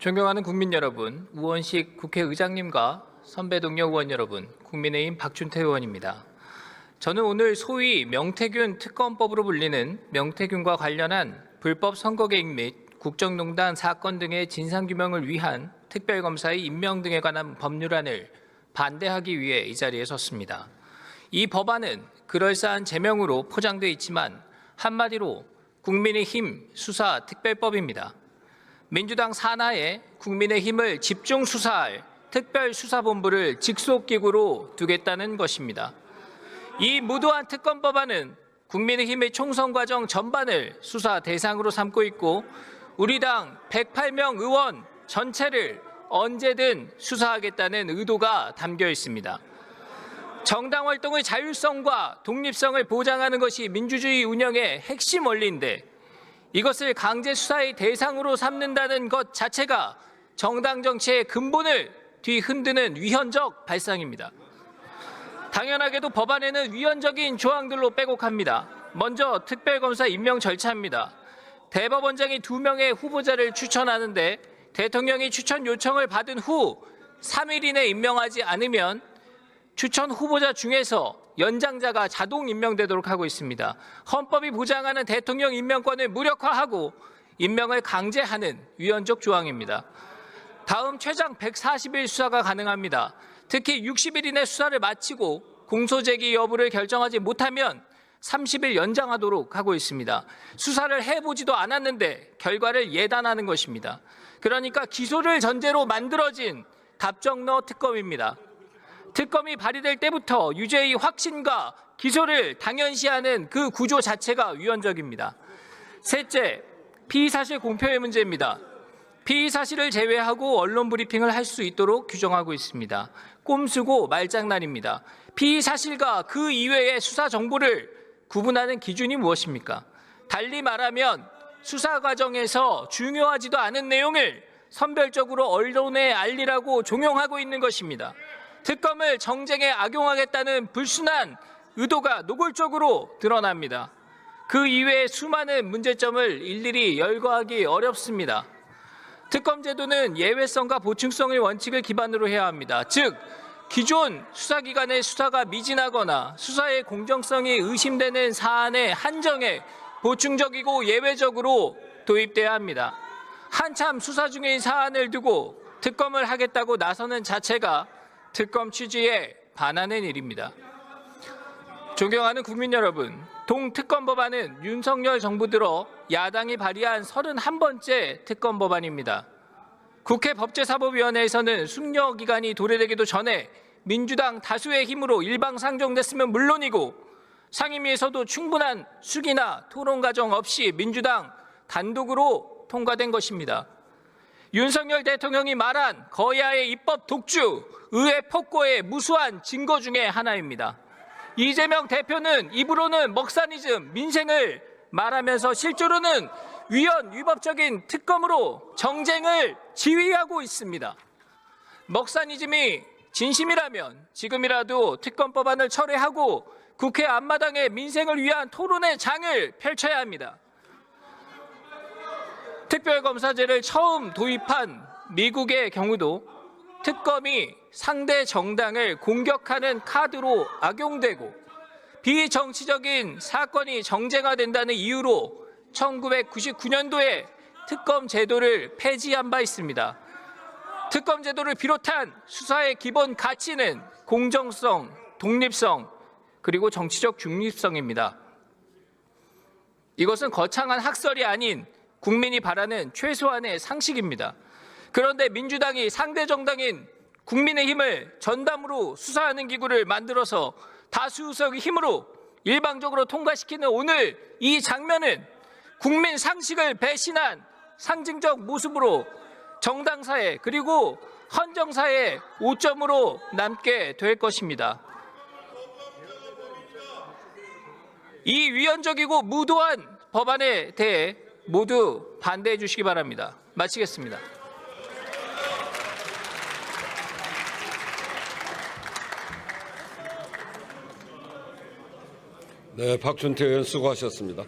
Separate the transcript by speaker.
Speaker 1: 존경하는 국민 여러분, 우원식 국회의장님과 선배 동료 의원 여러분, 국민의힘 박준태 의원입니다. 저는 오늘 소위 명태균 특검법으로 불리는 명태균과 관련한 불법 선거 개입 및 국정농단 사건 등의 진상규명을 위한 특별검사의 임명 등에 관한 법률안을 반대하기 위해 이 자리에 섰습니다. 이 법안은 그럴싸한 제명으로 포장되어 있지만 한마디로 국민의힘 수사 특별법입니다. 민주당 산하에 국민의힘을 집중 수사할 특별수사본부를 직속기구로 두겠다는 것입니다. 이 무도한 특검 법안은 국민의힘의 총선 과정 전반을 수사 대상으로 삼고 있고 우리 당 108명 의원 전체를 언제든 수사하겠다는 의도가 담겨 있습니다. 정당 활동의 자율성과 독립성을 보장하는 것이 민주주의 운영의 핵심 원리인데 이것을 강제 수사의 대상으로 삼는다는 것 자체가 정당 정치의 근본을 뒤흔드는 위헌적 발상입니다. 당연하게도 법안에는 위헌적인 조항들로 빼곡합니다. 먼저 특별검사 임명 절차입니다. 대법원장이 두 명의 후보자를 추천하는데 대통령이 추천 요청을 받은 후 3일 이내 임명하지 않으면 추천 후보자 중에서 연장자가 자동 임명되도록 하고 있습니다. 헌법이 보장하는 대통령 임명권을 무력화하고 임명을 강제하는 위헌적 조항입니다. 다음 최장 140일 수사가 가능합니다. 특히 60일 이내 수사를 마치고 공소 제기 여부를 결정하지 못하면 30일 연장하도록 하고 있습니다. 수사를 해보지도 않았는데 결과를 예단하는 것입니다. 그러니까 기소를 전제로 만들어진 답정너 특검입니다. 특검이 발의될 때부터 유죄의 확신과 기소를 당연시하는 그 구조 자체가 위헌적입니다. 셋째, 피의사실 공표의 문제입니다. 피의사실을 제외하고 언론 브리핑을 할 수 있도록 규정하고 있습니다. 꼼수고 말장난입니다. 피의사실과 그 이외의 수사 정보를 구분하는 기준이 무엇입니까? 달리 말하면 수사 과정에서 중요하지도 않은 내용을 선별적으로 언론에 알리라고 종용하고 있는 것입니다. 특검을 정쟁에 악용하겠다는 불순한 의도가 노골적으로 드러납니다. 그 이외의 수많은 문제점을 일일이 열거하기 어렵습니다. 특검 제도는 예외성과 보충성의 원칙을 기반으로 해야 합니다. 즉, 기존 수사기관의 수사가 미진하거나 수사의 공정성이 의심되는 사안의 한정에 보충적이고 예외적으로 도입돼야 합니다. 한참 수사 중인 사안을 두고 특검을 하겠다고 나서는 자체가 특검 취지에 반하는 일입니다. 존경하는 국민 여러분, 동특검 법안은 윤석열 정부 들어 야당이 발의한 31번째 특검 법안입니다. 국회 법제사법위원회에서는 숙려 기간이 도래되기도 전에 민주당 다수의 힘으로 일방 상정됐으면 물론이고 상임위에서도 충분한 숙이나 토론 과정 없이 민주당 단독으로 통과된 것입니다. 윤석열 대통령이 말한 거야의 입법 독주, 의회 폭거의 무수한 증거 중에 하나입니다. 이재명 대표는 입으로는 먹사니즘, 민생을 말하면서 실제로는 위헌 위법적인 특검으로 정쟁을 지휘하고 있습니다. 먹사니즘이 진심이라면 지금이라도 특검 법안을 철회하고 국회 앞마당에 민생을 위한 토론의 장을 펼쳐야 합니다. 특별검사제를 처음 도입한 미국의 경우도 특검이 상대 정당을 공격하는 카드로 악용되고 비정치적인 사건이 정쟁화된다는 이유로 1999년도에 특검 제도를 폐지한 바 있습니다. 특검 제도를 비롯한 수사의 기본 가치는 공정성, 독립성, 그리고 정치적 중립성입니다. 이것은 거창한 학설이 아닌 국민이 바라는 최소한의 상식입니다. 그런데 민주당이 상대 정당인 국민의힘을 전담으로 수사하는 기구를 만들어서 다수석의 힘으로 일방적으로 통과시키는 오늘 이 장면은 국민 상식을 배신한 상징적 모습으로 정당사회 그리고 헌정사의 오점으로 남게 될 것입니다. 이 위헌적이고 무도한 법안에 대해 모두 반대해 주시기 바랍니다. 마치겠습니다.
Speaker 2: 네, 박준태 의원 수고하셨습니다.